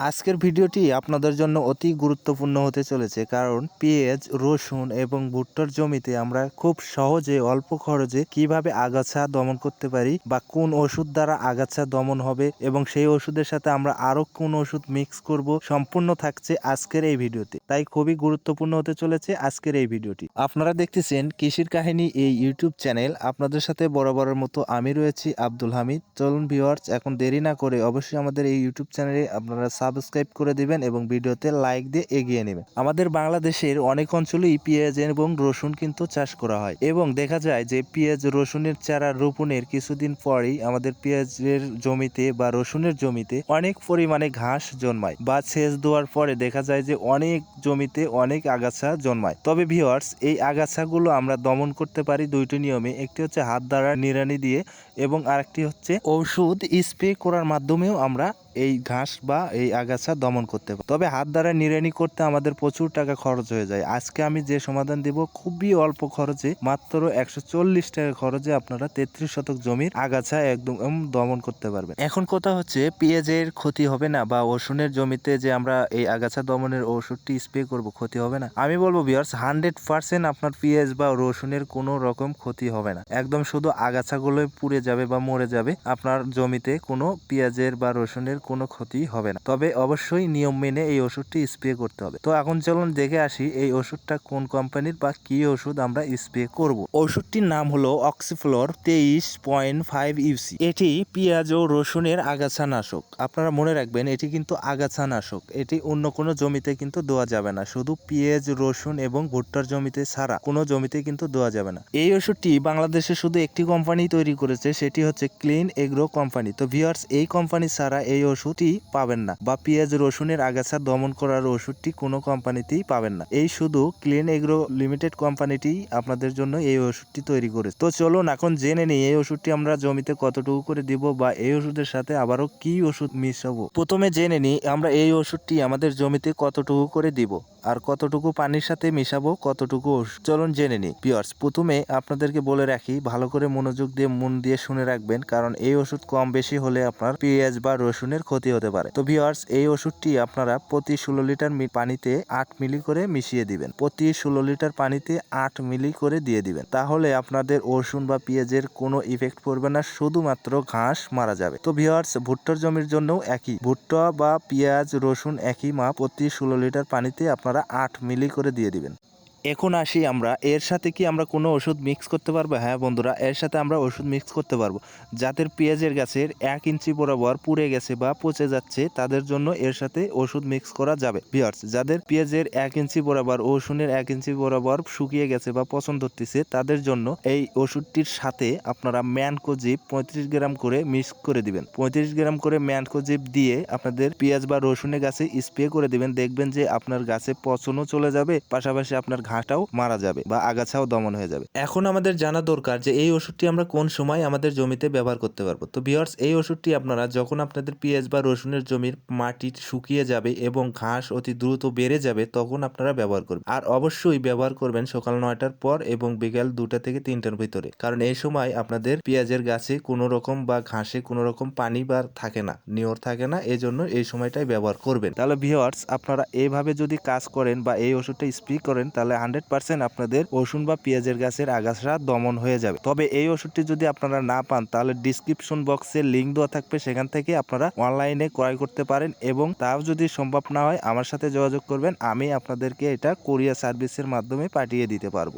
আজকের ভিডিওটি আপনাদের জন্য অতি গুরুত্বপূর্ণ হতে চলেছে কারণ পেঁয়াজ, রসুন এবং ভুট্টার জমিতে আমরা খুব সহজে অল্প খরচে কীভাবে আগাছা দমন করতে পারি বা কোন ওষুধ দ্বারা আগাছা দমন হবে এবং সেই ওষুধের সাথে আমরা আরও কোন ওষুধ মিক্স করব সম্পূর্ণ থাকছে আজকের এই ভিডিওতে। তাই খুবই গুরুত্বপূর্ণ হতে চলেছে আজকের এই ভিডিওটি। আপনারা দেখতেছেন কৃষির কাহিনী এই ইউটিউব চ্যানেল। আপনাদের সাথে বরাবরের মতো আমি রয়েছি আব্দুল হামিদ। চলুন ভিউয়ার্স এখন দেরি না করে অবশ্যই আমাদের এই ইউটিউব চ্যানেলে আপনারা সাবস্ক্রাইব করে দিবেন এবং ভিডিওতে লাইক দিয়ে এগিয়ে নেবেন। আমাদের বাংলাদেশের অনেক অঞ্চলেই পেঁয়াজ এবং রসুন কিন্তু চাষ করা হয় এবং দেখা যায় যে পেঁয়াজ, রসুনের চারা রোপণের কিছুদিন পরেই আমাদের পেঁয়াজের জমিতে বা রসুনের জমিতে অনেক পরিমাণে ঘাস জন্মায় বা সেচ দেওয়ার পরে দেখা যায় যে অনেক জমিতে অনেক আগাছা জন্মায়। তবে ভিওয়ার্স এই আগাছাগুলো আমরা দমন করতে পারি দুইটি নিয়মে। একটি হচ্ছে হাত দ্বারা নিড়ানি দিয়ে এবং আরেকটি হচ্ছে ঔষধ স্প্রে করার মাধ্যমেও আমরা এই ঘাস বা এই আগাছা দমন করতে পারি। তবে হাত দ্বারা নিড়ানি করতে আমাদের প্রচুর টাকা খরচ হয়ে যায়। আজকে আমি যে সমাধান দেব, খুবই অল্প খরচে, মাত্র একশো চল্লিশ টাকা খরচে আপনারা তেত্রিশ শতক জমির আগাছা একদম দমন করতে পারবেন। এখন কথা হচ্ছে, পেঁয়াজের ক্ষতি হবে না বা রসুনের জমিতে যে আমরা এই আগাছা দমনের ওষুধটি স্প্রে করব, ক্ষতি হবে না। আমি বলব বিয়ার্স হান্ড্রেড পার্সেন্ট আপনার পেঁয়াজ বা রসুনের কোনো রকম ক্ষতি হবে না। একদম শুধু আগাছাগুলোই পুড়ে যাবে বা মরে যাবে, আপনার জমিতে কোনো পেঁয়াজের বা রসুনের কোনো ক্ষতি হবে না। তবে অবশ্যই নিয়ম মেনে এই ওষুধটি স্প্রে করতে হবে। তো এখন চলুন দেখে আসি এই ওষুধটা কোন কোম্পানির বা কি ওষুধ আমরা স্প্রে করব। ওষুধটির নাম হলো অক্সিফ্লোর তেইশ পয়েন্ট ফাইভ ইউসি। এটি পেঁয়াজ ও রসুনের আগাছা নাশক আপনারা মনে রাখবেন, এটি কিন্তু আগাছা নাশক এটি অন্য কোনো জমিতে কিন্তু দেওয়া যাবে না। শুধু পেঁয়াজ, রসুন এবং ভুট্টার জমিতে ছাড়া কোনো জমিতে কিন্তু দেওয়া যাবে না। এই ওষুধটি বাংলাদেশে শুধু একটি কোম্পানি তৈরি করেছে, সেটি হচ্ছে ক্লিন এগ্রো কোম্পানি। তো ভিউয়ার্স এই কোম্পানি ছাড়া এই ওষুধটি পাবেন না বা পেঁয়াজ রসুনের আগাছা দমন করার ওষুধটি কোনো কোম্পানিতেই পাবেন না। এই শুধু ক্লিন এগ্রো লিমিটেড কোম্পানিটি আপনাদের জন্য এই ওষুধটি তৈরি করে। তো চলুন এখন জেনে নিই এই ওষুধটি আমরা জমিতে কতটুকু করে দিব বা এই ওষুধের সাথে আবারও কি ওষুধ মিশাবো। প্রথমে জেনে নিই আমরা এই ওষুধটি আমাদের জমিতে কতটুকু করে দিব। আর কতটুকু পানির সাথে মিশাবো, কতটুকু চলুন জেনে নিই। পিয়ার্স প্রথমে আপনাদেরকে বলে রাখি, ভালো করে মনোযোগ দিয়ে, মন দিয়ে শুনে রাখবেন, কারণ এই ওষুধ কম বেশি হলে আপনার পেঁয়াজ বা রসুনের ক্ষতি হতে পারে। তো ভিওয়ার্স এই ওষুধটি আপনারা প্রতি ষোলো লিটার পানিতে আট মিলি করে মিশিয়ে দিবেন। প্রতি ষোলো লিটার পানিতে আট মিলি করে দিয়ে দিবেন। তাহলে আপনাদের রসুন বা পেঁয়াজের কোনো ইফেক্ট পড়বে না, শুধুমাত্র ঘাস মারা যাবে। তো ভিওয়ার্স ভুট্টার জমির জন্যও একই। ভুট্টা বা পেঁয়াজ, রসুন একই মাপ প্রতি ষোলো লিটার পানিতে আপনারা আট মিলি করে দিয়ে দিবেন। এখন আসি আমরা। এর সাথে কি আমরা কোনো ওষুধ মিক্স করতে পারব? হ্যাঁ বন্ধুরা, এর সাথে আমরা ওষুধ মিক্স করতে পারব। যাদের পেঁয়াজের গাছের এক ইঞ্চি বরাবর পুড়ে গেছে বা পচে যাচ্ছে, তাদের জন্য এর সাথে ওষুধ মিক্স করা যাবে। বিয়ার্স যাদের পেঁয়াজের এক ইঞ্চি বরাবর, রসুনের এক ইঞ্চি বরাবর শুকিয়ে গেছে বা পছন্দ ধরতেছে তাদের জন্য এই ওষুধটির সাথে আপনারা ম্যানকোজিপ পঁয়ত্রিশ গ্রাম করে মিক্স করে দিবেন। পঁয়ত্রিশ গ্রাম করে ম্যানকোজিপ দিয়ে আপনাদের পেঁয়াজ বা রসুনের গাছে স্প্রে করে দিবেন। দেখবেন যে আপনার গাছে পচনও চলে যাবে, পাশাপাশি আপনার ঘাসটাও মারা যাবে বা আগাছাও দমন হয়ে যাবে। এখন আমাদের জানা দরকার যে এই ওষুধটি আমরা কোন সময় আমাদের জমিতে ব্যবহার করতে পারব। তো ভিউয়ার্স এই ওষুধটি আপনারা যখন আপনাদের পেঁয়াজ বা রসুনের জমির মাটি শুকিয়ে যাবে এবং ঘাস অতি দ্রুত বেড়ে যাবে, তখন আপনারা ব্যবহার করবেন। আর অবশ্যই ব্যবহার করবেন সকাল নয়টার পর এবং বিকাল দুটা থেকে তিনটার ভিতরে। কারণ এই সময় আপনাদের পেঁয়াজের গাছে কোনো রকম বা ঘাসে কোনো রকম পানি বা থাকে না নিয়র থাকে না এই জন্য এই সময়টাই ব্যবহার করবেন। তাহলে ভিওয়ার্স আপনারা এইভাবে যদি কাজ করেন বা এই ওষুধটা স্প্রে করেন, তাহলে হান্ড্রেড পার্সেন্ট আপনাদের রসুন বা পেঁয়াজের গাছের আগাছা দমন হয়ে যাবে। তবে এই ওষুধটি যদি আপনারা না পান, তাহলে ডিসক্রিপশন বক্সে লিঙ্ক দেওয়া থাকবে। সেখান থেকে আপনারা অনলাইনে ক্রয় করতে পারেন এবং তাও যদি সম্ভব না হয়, আমার সাথে যোগাযোগ করবেন। আমি আপনাদেরকে এটা কোরিয়া সার্ভিসের মাধ্যমে পাঠিয়ে দিতে পারব।